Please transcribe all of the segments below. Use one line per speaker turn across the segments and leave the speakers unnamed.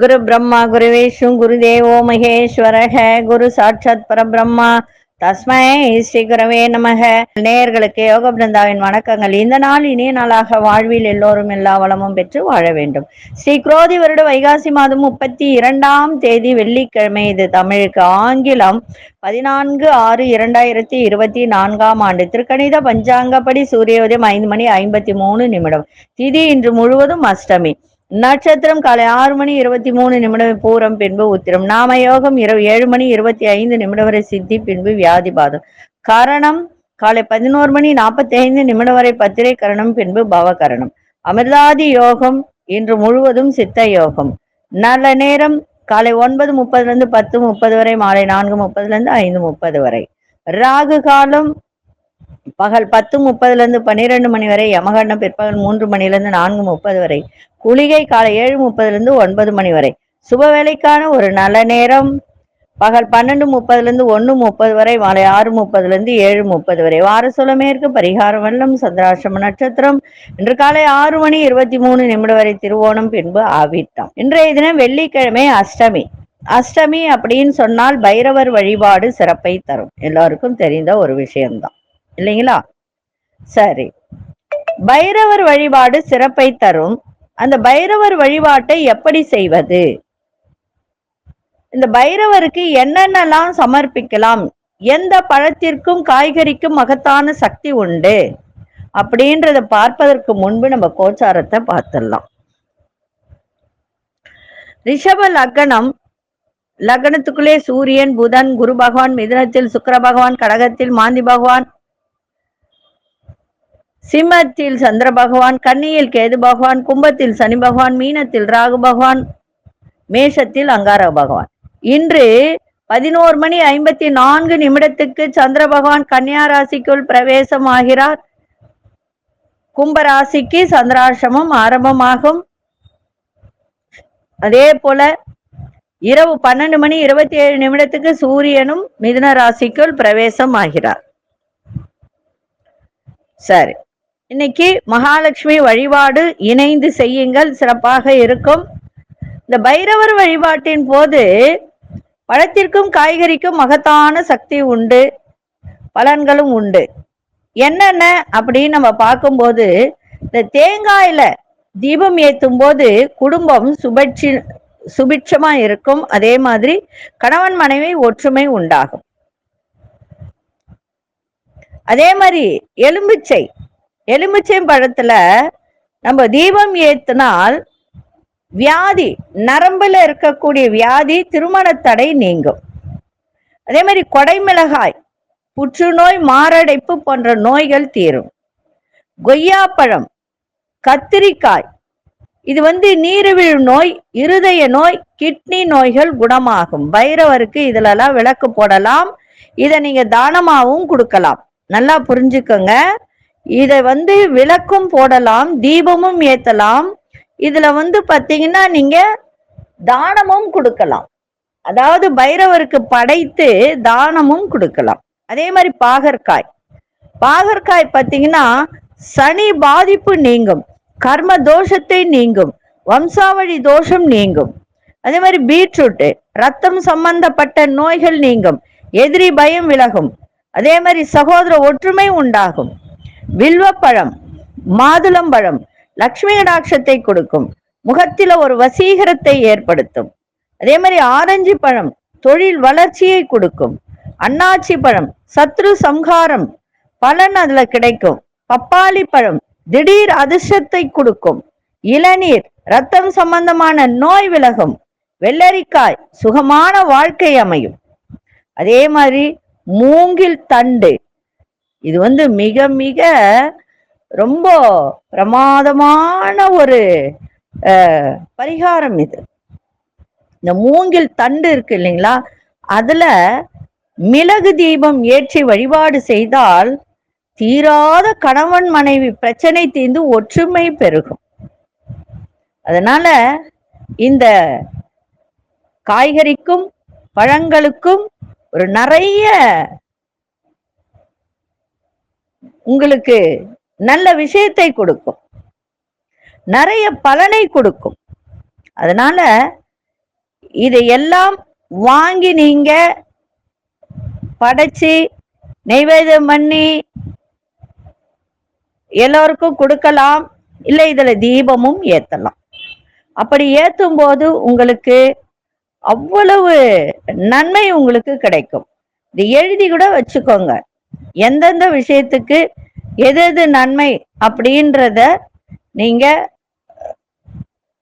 குரு பிரம்மா குரு விஷ்ணு குரு தேவோ மகேஸ்வரக. குரு சாட்சாத் பரபிரம்மா. தஸ்மை ஸ்ரீ குரவே நமக. நேயர்களுக்கு யோக பிருந்தாவின் வணக்கங்கள். இந்த நாள் இனிய நாளாக வாழ்வில் எல்லோரும் எல்லா வளமும் பெற்று வாழ வேண்டும். ஸ்ரீ குரோதி வருட வைகாசி மாதம் முப்பத்தி இரண்டாம் தேதி வெள்ளிக்கிழமை. இது தமிழுக்கு ஆங்கிலம் பதினான்கு ஆறு இரண்டாயிரத்தி இருபத்தி நான்காம் ஆண்டு. திருக்கணித பஞ்சாங்கப்படி சூரிய உதயம் ஐந்து மணி ஐம்பத்தி மூணு நிமிடம். திதி இன்று முழுவதும் அஷ்டமி. நட்சத்திரம் காலை ஆறு மணி இருபத்தி மூணு நிமிடம் பூரம் பின்பு உத்திரம். நாம யோகம் இரவு ஏழு மணி இருபத்தி ஐந்து நிமிடம் வரை சித்தி பின்பு வியாதிபாதம் கரணம் காலை பதினோரு மணி நாற்பத்தி ஐந்து நிமிடம் வரை பத்திரை கரணம் பின்பு பவகரணம் அமிர்தாதி யோகம் இன்று முழுவதும் சித்த யோகம். நல்ல நேரம் காலை ஒன்பது முப்பதுல இருந்து பத்து முப்பது வரை மாலை நான்கு முப்பதுல இருந்து ஐந்து முப்பது வரை. ராகு காலம் பகல் பத்து முப்பதுல இருந்து பன்னிரெண்டு மணி வரை யமகண்டம் பிற்பகல் மூன்று மணில இருந்து நான்கு முப்பது வரை குளிகை காலை ஏழு முப்பதுல இருந்து ஒன்பது மணி வரை. சுப வேலைக்கான ஒரு நல்ல நேரம். பகல் பன்னெண்டு முப்பதுல இருந்து ஒண்ணு முப்பது வரை மாலை ஆறு முப்பதுல இருந்து ஏழு முப்பது வரை. வார மேற்கு பரிகார வெள்ளம் சந்திராசிரம நட்சத்திரம். இன்று காலை ஆறு மணி இருபத்தி மூணு நிமிடம் வரை திருவோணம் பின்பு ஆவித்தம் இன்றைய தினம் வெள்ளிக்கிழமை அஷ்டமி. அஷ்டமி அப்படின்னு சொன்னால் பைரவர் வழிபாடு சிறப்பை தரும். எல்லாருக்கும் தெரிந்த ஒரு விஷயம்தான். இல்லைங்களா? சரி. பைரவர் வழிபாடு சிறப்பை தரும். அந்த பைரவர் வழிபாட்டை எப்படி செய்வது? இந்த பைரவருக்கு என்னென்னலாம் சமர்ப்பிக்கலாம்? எந்த பழத்திற்கும் காய்கறிக்கும் மகத்தான சக்தி உண்டு? அப்படின்றத பார்ப்பதற்கு முன்பு நம்ம கோச்சாரத்தை பார்த்துடலாம். ரிஷப லக்னம். லக்னத்துக்குள்ளே சூரியன் புதன் குரு பகவான் மிதனத்தில் சுக்கிர பகவான் கடகத்தில் மாந்தி பகவான் சிம்மத்தில் சந்திர பகவான் கன்னியில் கேது பகவான் கும்பத்தில் சனி பகவான் மீனத்தில் ராகு பகவான் மேஷத்தில் அங்கார பகவான். இன்று பதினோரு மணி ஐம்பத்தி நான்கு நிமிடத்துக்கு சந்திர பகவான் கன்னியா ராசிக்குள் பிரவேசம் ஆகிறார் கும்ப ராசிக்கு சந்திராசிரமம் ஆரம்பமாகும். அதே போல இரவு பன்னெண்டு மணி இருபத்தி ஏழு நிமிடத்துக்கு சூரியனும் மிதுன ராசிக்குள் பிரவேசம் ஆகிறார் சரி. இன்னைக்கு மகாலட்சுமி வழிபாடு இணைந்து செய்யுங்கள் சிறப்பாக இருக்கும். இந்த பைரவர் வழிபாட்டின் போது பழத்திற்கும் காய்கறிக்கும் மகத்தான சக்தி உண்டு பலன்களும் உண்டு. என்னென்ன அப்படின்னு நம்ம பார்க்கும்போது இந்த தேங்காயில தீபம் ஏற்றும் போது குடும்பம் சுபட்சி சுபிட்சமா இருக்கும். அதே மாதிரி கணவன் மனைவி ஒற்றுமை உண்டாகும். அதே மாதிரி எலும்பிச்சை எலுமிச்சை பழத்துல நம்ம தீபம் ஏத்தினால் வியாதி நரம்புல இருக்கக்கூடிய வியாதி திருமண தடை நீங்கும். அதே மாதிரி கொடைமிளகாய் புற்றுநோய் மாரடைப்பு போன்ற நோய்கள் தீரும். கொய்யாப்பழம் கத்திரிக்காய் இது வந்து நீரிழிவு நோய் இருதய நோய் கிட்னி நோய்கள் குணமாகும். பைரவருக்கு இதுலலாம் விளக்கு போடலாம். இதை நீங்க தானமாகவும் கொடுக்கலாம். நல்லா புரிஞ்சுக்கோங்க. இதை வந்து விளக்கும் போடலாம் தீபமும் ஏத்தலாம். இதுல வந்து பாத்தீங்கன்னா நீங்க தானமும் கொடுக்கலாம். அதாவது பைரவருக்கு படைத்து தானமும் கொடுக்கலாம். அதே மாதிரி பாகற்காய். பாகற்காய் பார்த்தீங்கன்னா சனி பாதிப்பு நீங்கும் கர்ம தோஷத்தை நீங்கும் வம்சாவழி தோஷம் நீங்கும். அதே மாதிரி பீட்ரூட் ரத்தம் சம்பந்தப்பட்ட நோய்கள் நீங்கும் எதிரி பயம் விலகும். அதே மாதிரி சகோதர ஒற்றுமை உண்டாகும். வில்வப்பழம் மாதுளம்பழம் லக்ஷ்மி கடாட்சத்தை கொடுக்கும். முகத்தில ஒரு வசீகரத்தை ஏற்படுத்தும். அதே மாதிரி ஆரஞ்சு பழம் தொழில் வளர்ச்சியை கொடுக்கும். அன்னாச்சி பழம் சத்ரு சம்ஹாரம் பலன் அதுல கிடைக்கும். பப்பாளி பழம் திடீர் அதிர்ஷ்டத்தை கொடுக்கும். இளநீர் ரத்தம் சம்பந்தமான நோய் விலகும். வெள்ளரிக்காய் சுகமான வாழ்க்கை அமையும். அதே மாதிரி மூங்கில் தண்டு இது வந்து மிக மிக ரொம்ப பிரமாதமான ஒரு பரிகாரம் இது. இந்த மூங்கில் தண்டு இருக்கு இல்லைங்களா? அதுல மிளகு தீபம் ஏற்றி வழிபாடு செய்தால் தீராத கணவன் மனைவி பிரச்சனை தீர்ந்து ஒற்றுமை பெருகும். அதனால இந்த காய்கறிக்கும் பழங்களுக்கும் ஒரு நிறைய உங்களுக்கு நல்ல விஷயத்தை கொடுக்கும். நிறைய பலனை கொடுக்கும். அதனால இதையெல்லாம் வாங்கி நீங்க படைச்சு நெய்வேதம் பண்ணி எல்லோருக்கும் கொடுக்கலாம். இல்லை இதுல தீபமும் ஏத்தலாம். அப்படி ஏத்தும் போது உங்களுக்கு அவ்வளவு நன்மை உங்களுக்கு கிடைக்கும். இது எழுதி கூட வச்சுக்கோங்க. எந்தெந்த விஷயத்துக்கு எது எது நன்மை அப்படின்றத நீங்க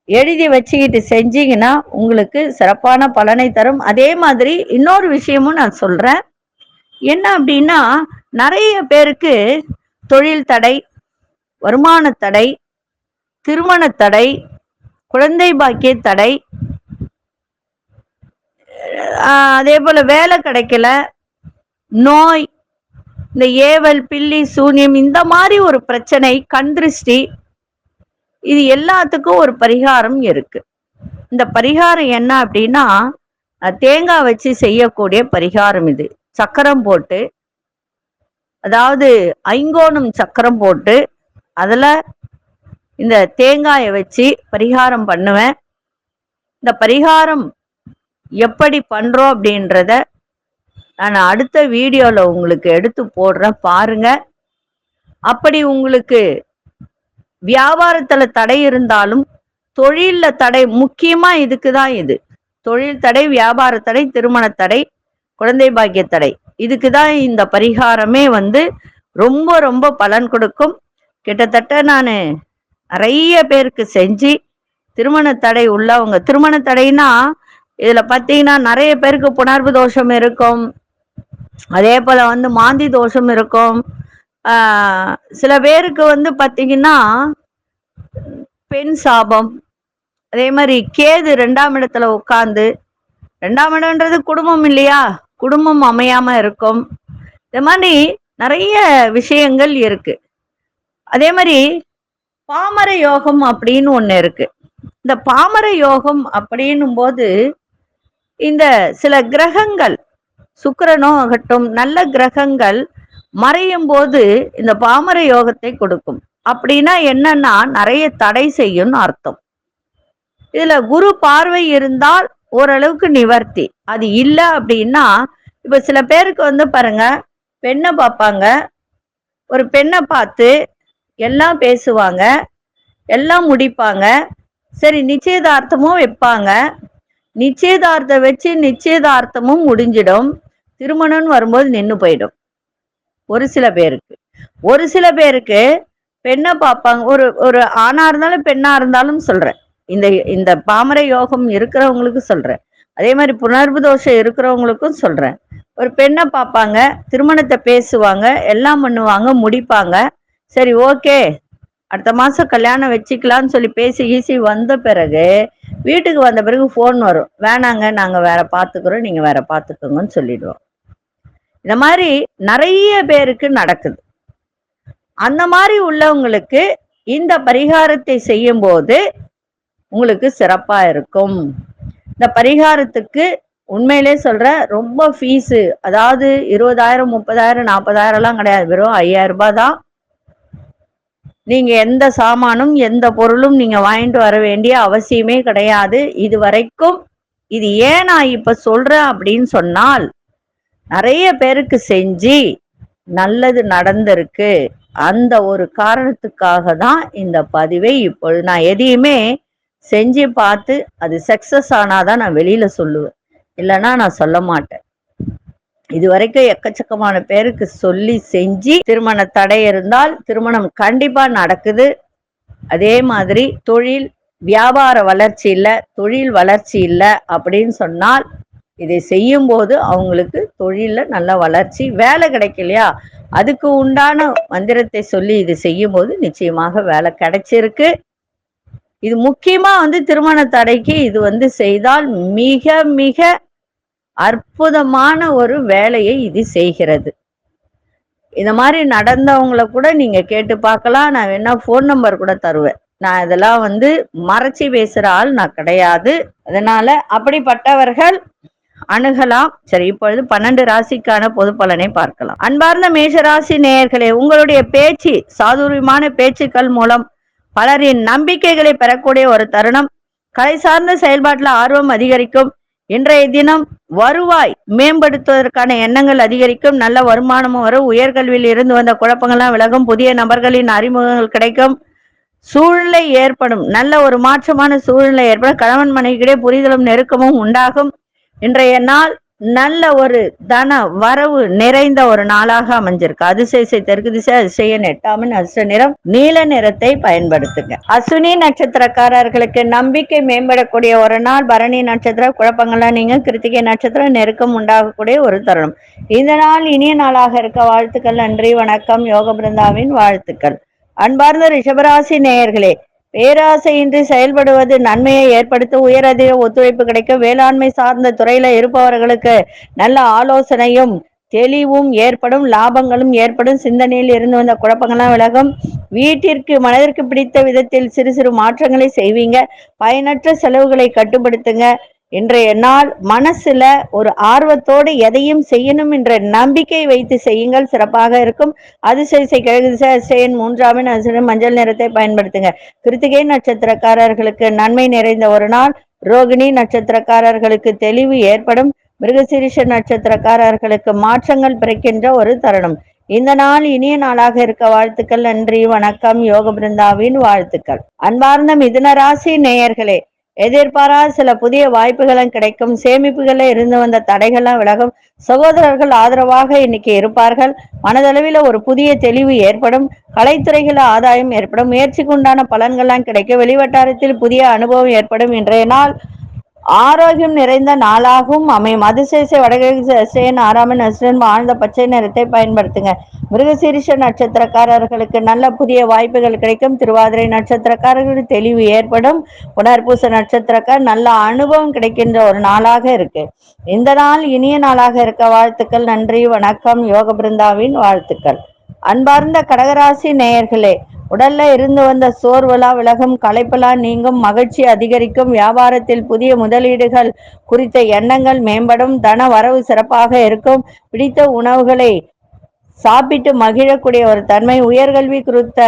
எழுதி வச்சுக்கிட்டு செஞ்சீங்கன்னா உங்களுக்கு சிறப்பான பலனை தரும். அதே மாதிரி இன்னொரு விஷயமும் நான் சொல்றேன். என்ன அப்படின்னா நிறைய பேருக்கு தொழில் தடை வருமான தடை திருமண தடை குழந்தை பாக்கிய தடை அதே போல வேலை கிடைக்கல நோய் இந்த ஏவல் பில்லி சூன்யம் இந்த மாதிரி ஒரு பிரச்சனை கண்திருஷ்டி இது எல்லாத்துக்கும் ஒரு பரிகாரம் இருக்கு. இந்த பரிகாரம் என்ன அப்படின்னா தேங்காய் வச்சு செய்யக்கூடிய பரிகாரம் இது. சக்கரம் போட்டு அதாவது ஐங்கோணம் சக்கரம் போட்டு அதில் இந்த தேங்காயை வச்சு பரிகாரம் பண்ணுவேன். இந்த பரிகாரம் எப்படி பண்ணுறோம் அப்படின்றத நான் அடுத்த வீடியோல உங்களுக்கு எடுத்து போடுறேன் பாருங்க. அப்படி உங்களுக்கு வியாபாரத்துல தடை இருந்தாலும் தொழிலில் தடை முக்கியமா இதுக்கு தான் இது. தொழில் தடை வியாபார தடை திருமண தடை குழந்தை பாக்கிய தடை. இதுக்கு தான் இந்த பரிகாரமே வந்து ரொம்ப ரொம்ப பலன் கொடுக்கும். கிட்டத்தட்ட நான் நிறைய பேருக்கு செஞ்சு திருமண தடை உள்ளவங்க திருமண தடைனா இதுல பாத்தீங்கன்னா நிறைய பேருக்கு புணர்வு தோஷம் இருக்கும். அதே போல வந்து மாந்தி தோஷம் இருக்கும். சில பேருக்கு வந்து பார்த்தீங்கன்னா பெண் சாபம். அதே மாதிரி கேது ரெண்டாம் இடத்துல உட்காந்து ரெண்டாம் இடம்ன்றது குடும்பம் இல்லையா? குடும்பம் அமையாம இருக்கும். இந்த மாதிரி நிறைய விஷயங்கள் இருக்கு. அதே மாதிரி பாமர யோகம் அப்படின்னு ஒண்ணு இருக்கு. இந்த பாமர யோகம் அப்படின்னும் போது இந்த சில கிரகங்கள் சுக்கிரனோ ஆகட்டும் நல்ல கிரகங்கள் மறையும் போது இந்த பாமர யோகத்தை கொடுக்கும். அப்படின்னா என்னன்னா நிறைய தடை செய்யும்னு அர்த்தம். இதுல குரு பார்வை இருந்தால் ஓரளவுக்கு நிவர்த்தி. அது இல்லை அப்படின்னா இப்ப சில பேருக்கு வந்து பாருங்க பெண்ணை பார்ப்பாங்க. ஒரு பெண்ணை பார்த்து எல்லாம் பேசுவாங்க எல்லாம் முடிப்பாங்க. சரி நிச்சயதார்த்தமும் வைப்பாங்க. நிச்சயதார்த்தம் வச்சு நிச்சயதார்த்தமும் முடிஞ்சிடும். திருமணம்னு வரும்போது நின்று போயிடும். ஒரு சில பேருக்கு. ஒரு சில பேருக்கு பெண்ணை பார்ப்பாங்க. ஒரு ஒரு ஆணா இருந்தாலும் பெண்ணா இருந்தாலும் சொல்றேன். இந்த இந்த பாமர யோகம் இருக்கிறவங்களுக்கு சொல்றேன். அதே மாதிரி புணர்வு தோஷம் இருக்கிறவங்களுக்கும் சொல்றேன். ஒரு பெண்ணை பார்ப்பாங்க திருமணத்தை பேசுவாங்க எல்லாம் பண்ணுவாங்க முடிப்பாங்க. சரி ஓகே. அடுத்த மாசம் கல்யாணம் வச்சுக்கலாம்னு சொல்லி பேசி ஈசி வந்த பிறகு வீட்டுக்கு வந்த பிறகு ஃபோன் வரும். வேணாங்க நாங்கள் வேற பார்த்துக்குறோம் நீங்கள் வேற பார்த்துக்கோங்கன்னு சொல்லிடுவோம். இந்த மாதிரி நிறைய பேருக்கு நடக்குது. அந்த மாதிரி உள்ளவங்களுக்கு இந்த பரிகாரத்தை செய்யும் போது உங்களுக்கு சிறப்பா இருக்கும். இந்த பரிகாரத்துக்கு உண்மையிலே சொல்ற ரொம்ப ஃபீஸு அதாவது இருபதாயிரம் முப்பதாயிரம் நாற்பதாயிரம்லாம் கிடையாது. வெறும் ஐயாயிரம் ரூபாய் தான். நீங்க எந்த சாமானும் எந்த பொருளும் நீங்க வாங்கிட்டு வர வேண்டிய அவசியமே கிடையாது. இது வரைக்கும் இது ஏன் நான் இப்ப சொல்றேன் அப்படின்னு சொன்னால் நிறைய பேருக்கு செஞ்சு நல்லது நடந்திருக்கு. அந்த ஒரு காரணத்துக்காக தான் இந்த பதிவை இப்பொழுது நான் எதையுமே செஞ்சு பார்த்து அது சக்சஸ் ஆனாதான் நான் வெளியில சொல்லுவேன். இல்லைன்னா நான் சொல்ல மாட்டேன். இது வரைக்கும் எக்கச்சக்கமான பேருக்கு சொல்லி செஞ்சு திருமண தடை இருந்தால் திருமணம் கண்டிப்பா நடக்குது. அதே மாதிரி தொழில் வியாபார வளர்ச்சி இல்லை தொழில் வளர்ச்சி இல்லை அப்படின்னு சொன்னால் இதை செய்யும் போது அவங்களுக்கு தொழிலில் நல்ல வளர்ச்சி வேலை கிடைக்கலையா அதுக்கு உண்டான மந்திரத்தை சொல்லி இது செய்யும் போது நிச்சயமாக வேலை கிடைச்சிருக்கு. இது முக்கியமா வந்து திருமண தடைக்கு இது வந்து செய்தால் மிக மிக அற்புதமான ஒரு வேலையை இது செய்கிறது. இந்த மாதிரி நடந்தவங்களை கூட நீங்க கேட்டு பார்க்கலாம். நான் வேணா ஃபோன் நம்பர் கூட தருவேன். நான் இதெல்லாம் வந்து மறைச்சி பேசுற ஆள் நான் கிடையாது. அதனால அப்படிப்பட்டவர்கள் அணுகலாம். சரி இப்பொழுது பன்னெண்டு ராசிக்கான பொது பலனை பார்க்கலாம். அன்பார்ந்த மேஷ ராசி நேயர்களே உங்களுடைய பேச்சு சாதுரியமான பேச்சுக்கள் மூலம் பலரின் நம்பிக்கைகளை பெறக்கூடிய ஒரு தருணம். கலை சார்ந்த செயல்பாட்டில் ஆர்வம் அதிகரிக்கும். இன்றைய தினம் வருவாய் மேம்படுத்துவதற்கான எண்ணங்கள் அதிகரிக்கும். நல்ல வருமானமும் வரும். உயர்கல்வியில் இருந்து வந்த குழப்பங்கள்லாம் விலகும். புதிய நபர்களின் அறிமுகங்கள் கிடைக்கும். சூழ்நிலை ஏற்படும். நல்ல ஒரு மாற்றமான சூழ்நிலை ஏற்படும் கணவன் மனைவிக்கிடையே புரிதலும் நெருக்கமும் உண்டாகும். இன்றைய நாள் நல்ல ஒரு தன வரவு நிறைந்த ஒரு நாளாக அமைஞ்சிருக்கு. அதிசய தெற்கு திசை அதிசயன் எட்டாமின் அசு நிறம் நீல நிறத்தை பயன்படுத்துங்க. அசுனி நட்சத்திரக்காரர்களுக்கு நம்பிக்கை மேம்படக்கூடிய ஒரு நாள் பரணி நட்சத்திர குழப்பங்கள்லாம் நீங்க கிருத்திகை நட்சத்திரம் நெருக்கம் உண்டாகக்கூடிய ஒரு தருணம். இந்த நாள் இனிய நாளாக இருக்க வாழ்த்துக்கள் நன்றி வணக்கம் யோக பிருந்தாவின் வாழ்த்துக்கள். அன்பார்ந்த ரிஷபராசி நேயர்களே பேராசையின்றி செயல்படுவது நன்மையை ஏற்படுத்த உயரதிக ஒத்துழைப்பு கிடைக்க வேளாண்மை சார்ந்த துறையில இருப்பவர்களுக்கு நல்ல ஆலோசனையும் தெளிவும் ஏற்படும் லாபங்களும் ஏற்படும். சிந்தனையில் இருந்து வந்த குழப்பங்கள்லாம் விலகும். வீட்டிற்கு மனதிற்கு பிடித்த விதத்தில் சிறு சிறு மாற்றங்களை செய்வீங்க. பயனற்ற செலவுகளை கட்டுப்படுத்துங்க. இன்றைய நாள் மனசுல ஒரு ஆர்வத்தோடு எதையும் செய்யணும் என்ற நம்பிக்கை வைத்து செய்யுங்கள். சிறப்பாக இருக்கும். அதிசய கிழக்கு திசையன் மூன்றாவின் அதிசயம் மஞ்சள் நிறத்தை பயன்படுத்துங்க. கிருத்திகை நட்சத்திரக்காரர்களுக்கு நன்மை நிறைந்த ஒரு நாள். ரோகிணி நட்சத்திரக்காரர்களுக்கு தெளிவு ஏற்படும். மிருகசீரிஷ நட்சத்திரக்காரர்களுக்கு மாற்றங்கள் பிறக்கின்ற ஒரு தருணம். இந்த நாள் இனிய நாளாக இருக்க வாழ்த்துக்கள் நன்றி வணக்கம். யோக பிருந்தாவின் வாழ்த்துக்கள். அன்பார்ந்த மிதுன ராசி நேயர்களே எதிர்பாராத சில புதிய வாய்ப்புகளும் கிடைக்கும். சேமிப்புகளில் இருந்து வந்த தடைகள்லாம் விலகும். சகோதரர்கள் ஆதரவாக இன்னைக்கு இருப்பார்கள். மனதளவில் ஒரு புதிய தெளிவு ஏற்படும். கலைத்துறைகள் ஆதாயம் ஏற்படும். முயற்சிக்கு உண்டான பலன்கள்லாம் கிடைக்கும் வெளிவட்டாரத்தில் புதிய அனுபவம் ஏற்படும். இன்றைய நாள் ஆரோக்கியம் நிறைந்த நாளாகவும் அமையும். அதிசய வடகிழக்கு சேன் ஆறாமன் அசுரன் ஆழ்ந்த பச்சை நிறத்தை பயன்படுத்துங்க. மிருகசீரிஷ நட்சத்திரக்காரர்களுக்கு நல்ல புதிய வாய்ப்புகள் கிடைக்கும். திருவாதிரை நட்சத்திரக்காரர்களுக்கு தெளிவு ஏற்படும். புனர்பூச நட்சத்திரக்கார் நல்ல அனுபவம் கிடைக்கின்ற ஒரு நாளாக இருக்கு. இந்த நாள் இனிய நாளாக இருக்க வாழ்த்துக்கள். நன்றி வணக்கம். யோக பிருந்தாவின் வாழ்த்துக்கள். அன்பார்ந்த கடகராசி நேயர்களே உடல்ல இருந்து வந்த சோர்வலா விலகும் களைப்பெல்லாம் நீங்கும் மகிழ்ச்சி அதிகரிக்கும். வியாபாரத்தில் புதிய முதலீடுகள் குறித்த எண்ணங்கள் மேம்படும். தன வரவு சிறப்பாக இருக்கும். பிடித்த உணவுகளை சாப்பிட்டு மகிழக்கூடிய ஒரு தன்மை உயர்கல்வி குறித்த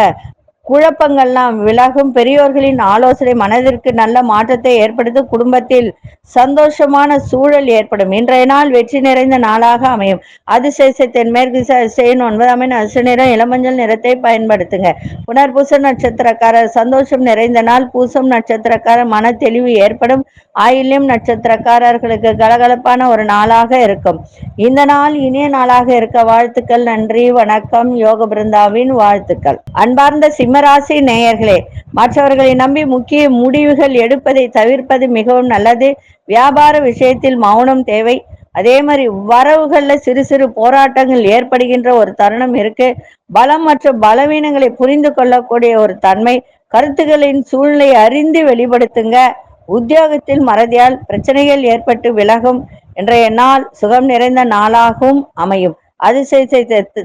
குழப்பங்கள்லாம் விலகும். பெரியோர்களின் ஆலோசனை மனதிற்கு நல்ல மாற்றத்தை ஏற்படுத்தும் குடும்பத்தில் சந்தோஷமான சூழல் ஏற்படும். இன்றைய நாள் வெற்றி நிறைந்த நாளாக அமையும். அதிசய தென்மேற்கு அதிசயன் ஒன்பதாம் அசு நிறம் இளமஞ்சள் நிறத்தை பயன்படுத்துங்க. புனர்பூச நட்சத்திரக்காரர் சந்தோஷம் நிறைந்த நாள் பூசம் நட்சத்திரக்காரர் மன தெளிவு ஏற்படும். ஆயில்யம் நட்சத்திரக்காரர்களுக்கு கலகலப்பான ஒரு நாளாக இருக்கும். இந்த நாள் இனிய நாளாக இருக்க. வாழ்த்துக்கள் நன்றி வணக்கம். யோக பிருந்தாவின் வாழ்த்துக்கள். அன்பார்ந்த சிம்மராசி நேயர்களே மற்றவர்களை நம்பி முக்கிய முடிவுகள் எடுப்பதை தவிர்ப்பது மிகவும் நல்லது. வியாபார விஷயத்தில் மௌனம் தேவை. அதே மாதிரி வரவுகள்ல சிறு சிறு போராட்டங்கள் ஏற்படுகின்ற ஒரு தருணம் இருக்கு. பலம் மற்றும் பலவீனங்களை புரிந்து கொள்ளக்கூடிய ஒரு தன்மை. கருத்துக்களின் சூழ்நிலை அறிந்து வெளிப்படுத்துங்க. உத்தியோகத்தில் மறதியால் பிரச்சனைகள் ஏற்பட்டு விலகும். இன்றைய நாள் சுகம் நிறைந்த நாளாகவும் அமையும். அதிசய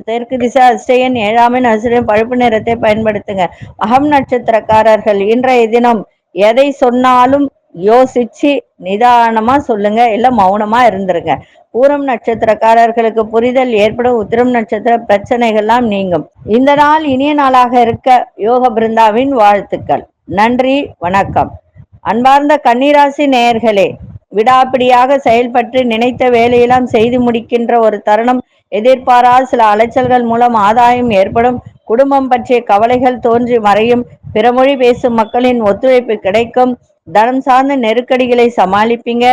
தெற்கு திசை அஷ்டையன் ஏழாமின் அசுரன் பழுப்பு நிறத்தை பயன்படுத்துங்க. அகம் நட்சத்திரக்காரர்கள் இன்றைய தினம் எதை சொன்னாலும் யோசிச்சு நிதானமா சொல்லுங்க இல்ல மௌனமா இருந்துருங்க. பூரம் நட்சத்திரக்காரர்களுக்கு புரிதல் ஏற்படும் உத்திரம் நட்சத்திர பிரச்சனைகள்லாம் நீங்கும். இந்த நாள் இனிய நாளாக இருக்க யோக பிருந்தாவின் வாழ்த்துக்கள். நன்றி வணக்கம். அன்பார்ந்த கன்னிராசி நேயர்களே விடாப்பிடியாக செயல்பட்டு நினைத்த வேலையெல்லாம் செய்து முடிக்கின்ற ஒரு தருணம் எதிர்பாராத சில அலைச்சல்கள் மூலம் ஆதாயம் ஏற்படும். குடும்பம் பற்றிய கவலைகள் தோன்றி மறையும். பிறமொழி பேசும் மக்களின் ஒத்துழைப்பு கிடைக்கும். தனம் சார்ந்த நெருக்கடிகளை சமாளிப்பீங்க.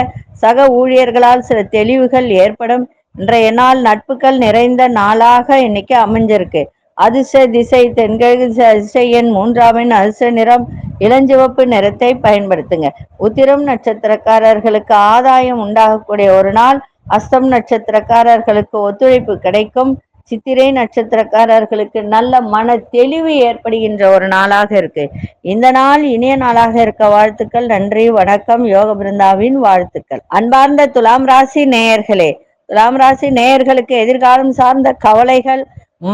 சக ஊழியர்களால் சில தெளிவுகள் ஏற்படும். இன்றைய நாள் நட்புகள் நிறைந்த நாளாக இன்னைக்கு அமைஞ்சிருக்கு. அதிர்ஷ்ட திசை தென்கிழக்கு அதிர்ஷ்ட எண் மூன்றாமின் அதிர்ஷ்ட நிறம். இளஞ்சிவப்பு நிறத்தை பயன்படுத்துங்க. உத்திரம் நட்சத்திரக்காரர்களுக்கு ஆதாயம் உண்டாகக்கூடிய ஒரு நாள். அஸ்தம் நட்சத்திரக்காரர்களுக்கு ஒத்துழைப்பு கிடைக்கும். சித்திரை நட்சத்திரக்காரர்களுக்கு நல்ல மன தெளிவு ஏற்படுகின்ற ஒரு நாளாக இருக்கு. இந்த நாள் இனிய நாளாக இருக்க வாழ்த்துக்கள். நன்றி வணக்கம். யோக பிருந்தாவின் வாழ்த்துக்கள். அன்பார்ந்த துலாம் ராசி நேயர்களே துலாம் ராசி நேயர்களுக்கு எதிர்காலம் சார்ந்த கவலைகள்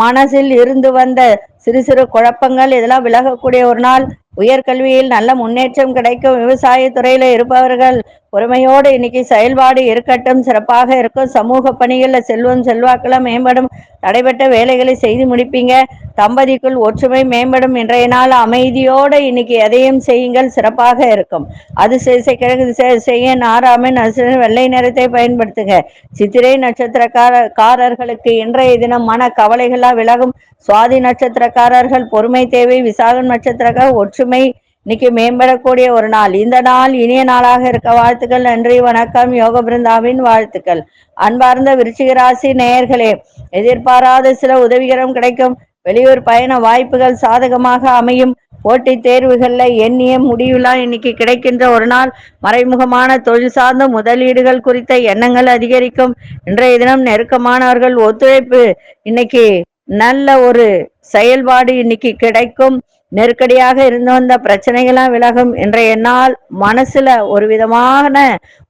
மனசில் இருந்து வந்த சிறு சிறு குழப்பங்கள் இதெல்லாம் விலகக்கூடிய ஒரு நாள். உயர்கல்வியில் நல்ல முன்னேற்றம் கிடைக்கும். விவசாய துறையில இருப்பவர்கள் பொறுமையோடு இன்னைக்கு செயல்பாடு இருக்கட்டும் சிறப்பாக இருக்கும். சமூக பணிகள்ல செல்வம் செல்வாக்கெல்லாம் மேம்படும். தடைபட்ட வேலைகளை செய்து முடிப்பீங்க. தம்பதிக்குள் ஒற்றுமை மேம்படும். இன்றைய நாள் அமைதியோடு இன்னைக்கு எதையும் செய்யுங்கள். சிறப்பாக இருக்கும். அது செய் கிழக்கு செய்ய நாராமன் அசுரன் வெள்ளை நிறத்தை பயன்படுத்துங்க சித்திரை நட்சத்திரக்கார காரர்களுக்கு இன்றைய தினம் மன கவலைகளா விலகும். சுவாதி நட்சத்திரக்காரர்கள் பொறுமை தேவை விசாகம் நட்சத்திரக்கார ஒற்றுமை இன்னைக்கு மேம்படக்கூடிய ஒரு நாள். இந்த நாள் இனிய நாளாக இருக்க வாழ்த்துக்கள் நன்றி வணக்கம் யோக பிருந்தாவின் வாழ்த்துக்கள். அன்பார்ந்த விருச்சிக ராசி நேயர்களே எதிர்பாராத சில உதவிகரம் கிடைக்கும். வெளியூர் பயண வாய்ப்புகள் சாதகமாக அமையும். போட்டித் தேர்வுகளில் எண்ணிய முடிவுலாம் இன்னைக்கு கிடைக்கின்ற ஒரு நாள். மறைமுகமான தொழில் சார்ந்த முதலீடுகள் குறித்த எண்ணங்கள் அதிகரிக்கும். இன்றைய தினம் நெருக்கமானவர்கள் ஒத்துழைப்பு இன்னைக்கு நல்ல ஒரு செயல்பாடு இன்னைக்கு கிடைக்கும். நெருக்கடியாக இருந்து வந்த பிரச்சனைகள்லாம் விலகும். இன்றைய நாள் மனசுல ஒரு விதமான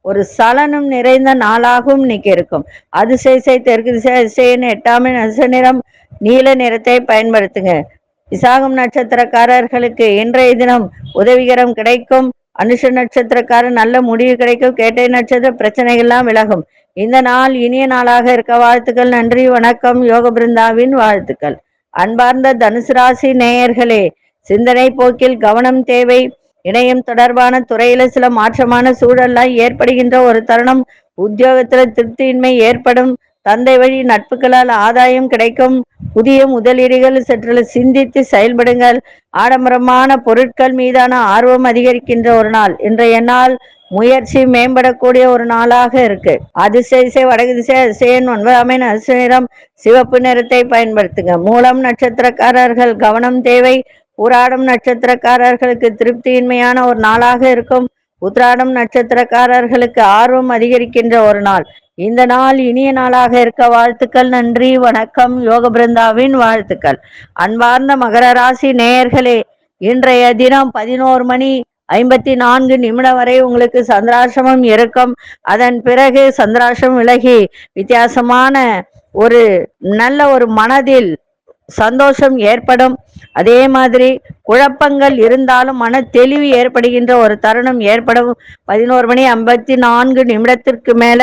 ஒரு சலனம் நிறைந்த நாளாகவும் இன்னைக்கு இருக்கும். அதிசய தெற்கு திசை அதிசயன்னு எட்டாமே நச நிறம் நீல நிறத்தை பயன்படுத்துங்க. விசாகம் நட்சத்திரக்காரர்களுக்கு இன்றைய தினம் உதவிகரம் கிடைக்கும். அனுஷ நட்சத்திரக்காரர் நல்ல முடிவு கிடைக்கும். கேட்டை நட்சத்திர பிரச்சனைகள்லாம் விலகும். இந்த நாள் இனிய நாளாக இருக்க வாழ்த்துக்கள் நன்றி வணக்கம் யோக பிருந்தாவின் வாழ்த்துக்கள். அன்பார்ந்த தனுசு ராசி நேயர்களே சிந்தனை போக்கில் கவனம் தேவை. இணையம் தொடர்பான துறையில சில மாற்றமான சூழல்லாம் ஏற்படுகின்ற ஒரு தருணம். உத்தியோகத்துல திருப்தியின்மை ஏற்படும். தந்தை வழி நட்புகளால் ஆதாயம் கிடைக்கும். புதிய முதலீடுகள் சற்று சிந்தித்து செயல்படுங்கள். ஆடம்பரமான பொருட்கள் மீதான ஆர்வம் அதிகரிக்கின்ற ஒரு நாள். இன்றைய நாள் முயற்சி மேம்படக்கூடிய ஒரு நாளாக இருக்கு. அதிசய திசை வடகு திசை அதிசயன் ஒன்பதாமின் அதிசய நிறம் சிவப்பு நிறத்தை பயன்படுத்துங்க. மூலம் நட்சத்திரக்காரர்கள் கவனம் தேவை. ஊராடும் நட்சத்திரக்காரர்களுக்கு திருப்தியின்மையான ஒரு நாளாக இருக்கும். உத்ராடம் நட்சத்திரக்காரர்களுக்கு ஆர்வம் அதிகரிக்கின்ற ஒரு நாள். இந்த நாள் இனிய நாளாக இருக்க வாழ்த்துக்கள் நன்றி வணக்கம். யோக பிருந்தாவின் வாழ்த்துக்கள். அன்பார்ந்த மகர ராசி நேயர்களே இன்றைய தினம் பதினோரு மணி ஐம்பத்தி நான்கு நிமிடம் வரை உங்களுக்கு சந்திராசிரமம் இருக்கும். அதன் பிறகு சந்திராசிரமம் விலகி வித்தியாசமான ஒரு நல்ல ஒரு மனதில் சந்தோஷம் ஏற்படும். அதே மாதிரி குழப்பங்கள் இருந்தாலும் மன தெளிவு ஏற்படுகின்ற ஒரு தருணம் ஏற்படும். பதினோரு மணி ஐம்பத்தி நான்கு நிமிடத்திற்கு மேல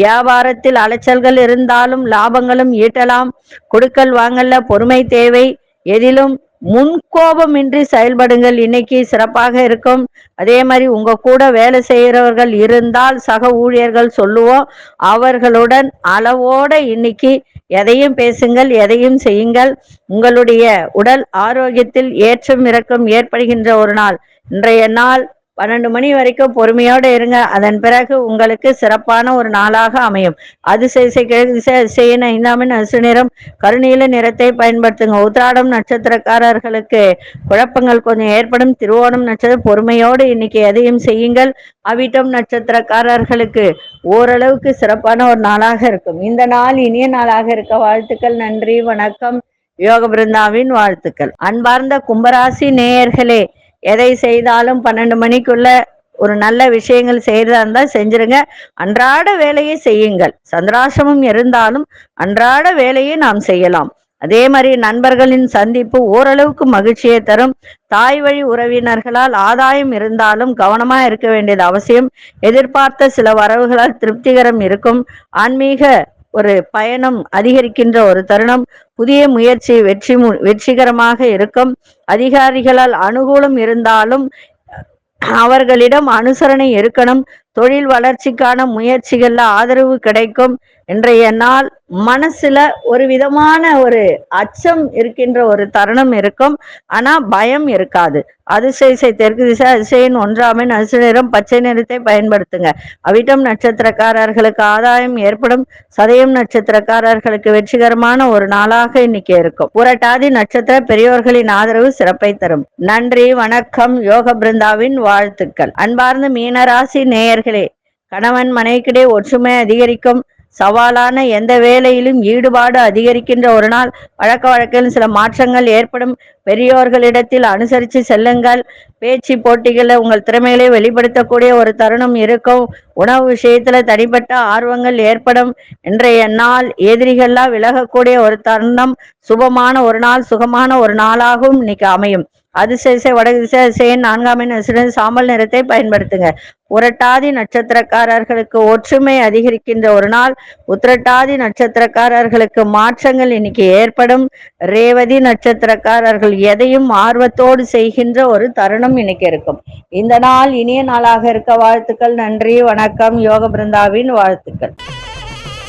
வியாபாரத்தில் அலைச்சல்கள் இருந்தாலும் லாபங்களும் ஈட்டலாம். கொடுக்கல் வாங்கல்ல பொறுமை தேவை. எதிலும் முன்கோபமின்றி செயல்படுங்கள். இன்னைக்கு சிறப்பாக இருக்கும். அதே மாதிரி உங்க கூட வேலை செய்கிறவர்கள் இருந்தால் சக ஊழியர்கள் சொல்லுவோம். அவர்களுடன் அளவோட இன்னைக்கு எதையும் பேசுங்கள் எதையும் செய்யுங்கள். உங்களுடைய உடல் ஆரோக்கியத்தில் ஏற்றம் இறக்கம் ஏற்படுகின்ற ஒரு நாள். இன்றைய நாள் பன்னெண்டு மணி வரைக்கும் பொறுமையோடு இருங்க. அதன் பிறகு உங்களுக்கு சிறப்பான ஒரு நாளாக அமையும். அதிசய கிழக்கு ஐந்தாமின் அசு நிறம் கருநீல நிறத்தை பயன்படுத்துங்க. உத்ராடம் நட்சத்திரக்காரர்களுக்கு குழப்பங்கள் கொஞ்சம் ஏற்படும். திருவோணம் நட்சத்திரம் பொறுமையோடு இன்னைக்கு எதையும் செய்யுங்கள். அவிட்டம் நட்சத்திரக்காரர்களுக்கு ஓரளவுக்கு சிறப்பான ஒரு நாளாக இருக்கும். இந்த நாள் இனிய நாளாக இருக்க வாழ்த்துக்கள் நன்றி வணக்கம். யோக பிருந்தாவின் வாழ்த்துக்கள். அன்பார்ந்த கும்பராசி நேயர்களே எதை செய்தாலும் பன்னெண்டு மணிக்குள்ள ஒரு நல்ல விஷயங்கள் செய்யறதா இருந்தா செஞ்சிருங்க. அன்றாட வேலையை செய்யுங்கள். சந்திராசிரமம் இருந்தாலும் அன்றாட வேலையை நாம் செய்யலாம். அதே மாதிரி நண்பர்களின் சந்திப்பு ஓரளவுக்கு மகிழ்ச்சியை தரும். தாய் வழி உறவினர்களால் ஆதாயம் இருந்தாலும் கவனமா இருக்க வேண்டியது அவசியம். எதிர்பார்த்த சில வரவுகளால் திருப்திகரம் இருக்கும். ஆன்மீக ஒரு பயணம் அதிகரிக்கின்ற ஒரு தருணம். புதிய முயற்சி வெற்றி வெற்றிகரமாக இருக்கும். அதிகாரிகளால் அனுகூலம் இருந்தாலும் அவர்களிடம் அனுசரணை இருக்கணும். தொழில் வளர்ச்சிக்கான முயற்சிகள்ல ஆதரவு கிடைக்கும் இன்றைய நாள் மனசுல ஒரு விதமான ஒரு அச்சம் இருக்கின்ற ஒரு தருணம் இருக்கும். ஆனா பயம் இருக்காது. அதிசய தெற்கு திசை அதிசயன் ஒன்றாமின் அதிசய நிறம் பச்சை நிறத்தை பயன்படுத்துங்க. அவிட்டம் நட்சத்திரக்காரர்களுக்கு ஆதாயம் ஏற்படும். சதயம் நட்சத்திரக்காரர்களுக்கு வெற்றிகரமான ஒரு நாளாக இன்னைக்கு இருக்கும். புரட்டாதி நட்சத்திர பெரியோர்களின் ஆதரவு சிறப்பை தரும். நன்றி வணக்கம் யோக பிருந்தாவின் வாழ்த்துக்கள். அன்பார்ந்த மீனராசி நேயர்களே கணவன் மனைவிக்கிடையே ஒற்றுமை அதிகரிக்கும். சவாலான எந்த வேலையிலும் ஈடுபாடு அதிகரிக்கின்ற ஒரு நாள். வழக்க வழக்கில் சில மாற்றங்கள் ஏற்படும். பெரியோர்களிடத்தில் அனுசரித்து செல்லுங்கள். பேச்சு போட்டிகளில் உங்கள் திறமைகளை வெளிப்படுத்தக்கூடிய ஒரு தருணம் இருக்கும். உணவு விஷயத்துல தனிப்பட்ட ஆர்வங்கள் ஏற்படும். இன்றைய நாள் எதிரிகள்லாம் விலகக்கூடிய ஒரு தருணம். சுபமான ஒரு நாள் சுகமான ஒரு நாளாகவும் இன்னைக்கு அமையும். அதிசய வடகு திசை திசையின் நான்காம் எண் சாம்பல் நிறத்தை பயன்படுத்துங்க. உரட்டாதி நட்சத்திரக்காரர்களுக்கு ஒற்றுமை அதிகரிக்கின்ற ஒரு நாள். உத்திரட்டாதி நட்சத்திரக்காரர்களுக்கு மாற்றங்கள் இன்னைக்கு ஏற்படும். ரேவதி நட்சத்திரக்காரர்கள் எதையும் ஆர்வத்தோடு செய்கின்ற ஒரு தருணம் இன்னைக்கு இருக்கும். இந்த நாள் இனிய நாளாக இருக்க வாழ்த்துக்கள். நன்றி வணக்கம். யோக பிருந்தாவின் வாழ்த்துக்கள்.